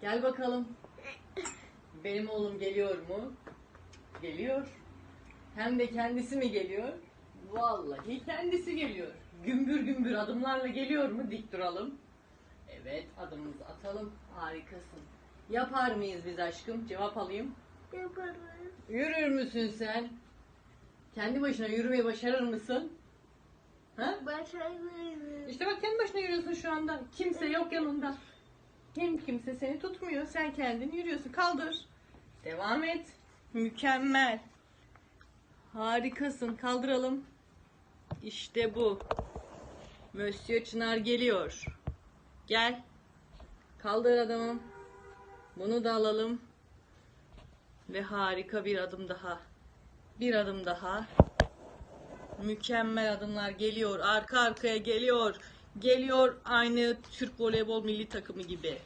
Gel bakalım. Benim oğlum geliyor mu? Geliyor. Hem de kendisi mi geliyor? Vallahi kendisi geliyor. Gümbür gümbür adımlarla geliyor mu? Dik duralım. Evet adımımızı atalım. Harikasın. Yapar mıyız biz aşkım? Cevap alayım. Yaparız. Yürür müsün sen? Kendi başına yürümeyi başarır mısın? Ha? Başarırız. İşte bak kendi başına yürüyorsun şu anda. Kimse yok yanında. Hem kimse seni tutmuyor. Sen kendin yürüyorsun. Kaldır. Devam et. Mükemmel. Harikasın. Kaldıralım. İşte bu. Monsieur Çınar geliyor. Gel. Kaldır adamım. Bunu da alalım. Ve harika bir adım daha. Bir adım daha. Mükemmel adımlar geliyor. Arka arkaya geliyor. Geliyor aynı Türk voleybol milli takımı gibi.